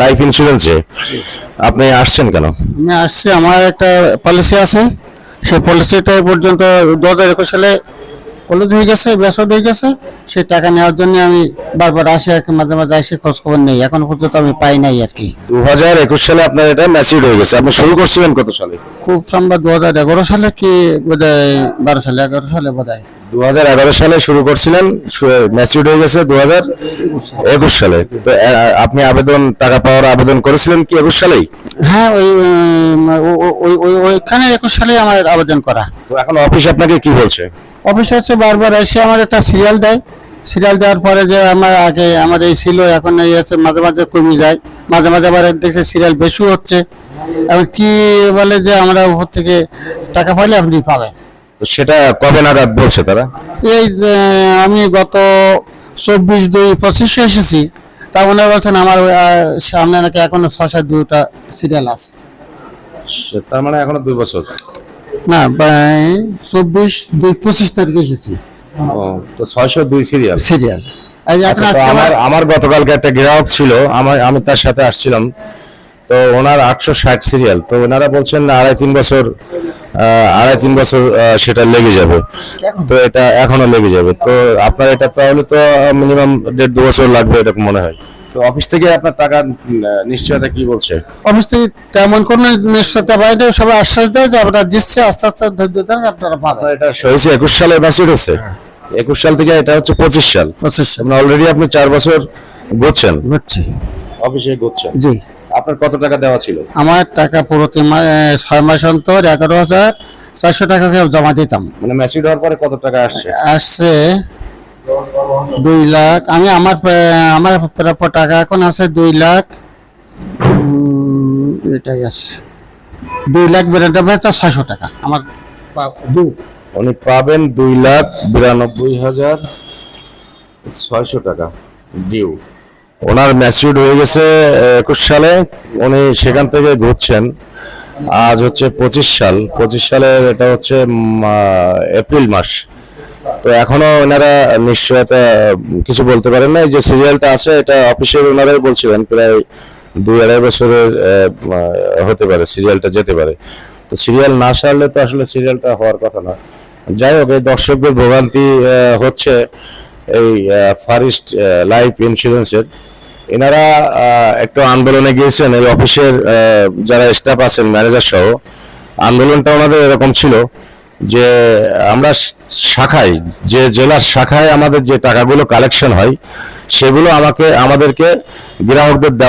Life ইন্স্যুরেন্সে আপনি আসছেন কেন? আমি আসছি, আমার একটা পলিসি আছে। সেই পলিসিটা পর্যন্ত দু একুশ সালে কলেজ হয়ে গেছে বেসর হয়ে গেছে সেই টাকা নেওয়ার জন্য আমি বারবার আসি আর কি মাঝে মাঝে আসি খোঁজ খবর নেই। এখন পর্যন্ত আমি পাই নাই আর কি। দু হাজার একুশ সালে আপনার এটা ম্যাচিউর হয়ে গেছে। আপনি শুরু করছিলেন কত সালে? খুব সম্ভব দু হাজার এগারো সালে কি বোধ হয় বারো সালে এগারো সালে বোধ হয় দু হাজার এগারো সালে শুরু করছিলেন ম্যাচিউর হয়ে গেছে দু হাজার একুশ সালে। তো আপনি আবেদন টাকা পাওয়ার আবেদন করেছিলেন কি একুশ সালেই? হ্যাঁ ওই উম, ও- ও- ওই ওই- ওইখানে একুশ সালে আমার আবেদন করা। তো এখন অফিস আপনাকে কি বলছে? অফিসে হচ্ছে বারবার এসে আমার একটা সিরিয়াল দেয়। সিরিয়াল দেওয়ার পরে যে আমার আগে আমার এই ছিল এখন এই আছে মাঝে মাঝে কমে যায়। মাঝে মাঝে আবার দেখছে সিরিয়াল বেশি হচ্ছে। এখন কি বলে যে আমরা উপর থেকে টাকা পাইলে আপনি পাবেন। সেটা কবে নাগাদ বলছে তারা? এই আমি গত চব্বিশ দুই পঁচিশে এসেছি তা ওনারা বলছেন আমার সামনে নাকি এখনও সাত দুটা সিরিয়াল আছে। তার মানে এখনও দুই বছর। না বা- চব্বিশ দুই পঁচিশ তারিখে এসেছি। তো ছয়শো দুই সিরিয়াল সিরিয়াল আচ্ছা, আমার আমার- আমার গতকালকে একটা গ্রাহক ছিল আমার আমি তার সাথে আসছিলাম। তো ওনার আটশো ষাট সিরিয়াল তো ওনারা বলছেন না, আড়াই তিন বছর আড়াই তিন বছর সেটা লেগে যাবে। তো এটা এখনও লেগে যাবে। তো আপনার এটা তাহলে তো মিনিমাম দেড় দু বছর লাগবে এরকম মনে হয়। তো অফিস থেকে আপনার টাকা নিশ্চয়তা কি বলছে? অফিস থেকে তেমন কোনো নিশ্চয়তা বাইরে সবাই আশ্বাস দেয় যে আপনারা দিচ্ছে আস্তে আস্তে ধৈর্য ধরেন আপনারা পাবেন। এটা হয়েছে একুশ সালে ম্যাচিউর হচ্ছে একুশ সাল থেকে এটা হচ্ছে পঁচিশ সাল। পঁচিশ অলরেডি আপনি চার বছর ঘুরছেন বুঝছি অফিসে ঘুরছেন জি। আপনার কত টাকা দেওয়া ছিল? আমার টাকা পুরো তিন মাস ছয় মাস অন্তর এগারো হাজার চারশো টাকা জমা দিতাম। মানে ম্যাচিউর হওয়ার পরে কত টাকা আসছে? আসছে দুই লাখ। আমি আমার আমার প্রাপ্য টাকা এখন আছে দুই লাখ। এটাই আছে। দুই লাখ বিরানব্বই হাজার ছয়শো টাকা। আমার উনি পাবেন দুই লাখ বিরানব্বই হাজার ছয়শো টাকা ডিউ ওনার ম্যাচিউড হয়ে গেছে একুশ সালে। উনি সেখান থেকে ঘুরছেন। আজ হচ্ছে পঁচিশ সাল। পঁচিশ সালে এটা হচ্ছে এপ্রিল মাস। তো এখনও ওনারা নিশ্চয়তা কিছু বলতে পারেন না? যে সিরিয়ালটা আছে, এটা অফিসের ওনারাই বলছিলেন, প্রায় দুই আড়াই বছরের হতে পারে সিরিয়ালটা যেতে পারে। তো সিরিয়াল না সারলে তো আসলে সিরিয়ালটা হওয়ার কথা না। যাই হোক, এই দর্শকদের ভোগান্তি হচ্ছে এই ফারিস্ট লাইফ ইন্স্যুরেন্সের এনারা একটু আন্দোলনে গিয়েছেন, এই অফিসের যারা স্টাফ আছেন ম্যানেজার সহ। আন্দোলনটা ওনাদের এরকম ছিল। যে আমরা শাখায়, যে জেলার শাখায় আমাদের যে টাকাগুলো কালেকশন হয়, সেগুলো আমাকে, আমাদেরকে গ্রাহকদের দেওয়া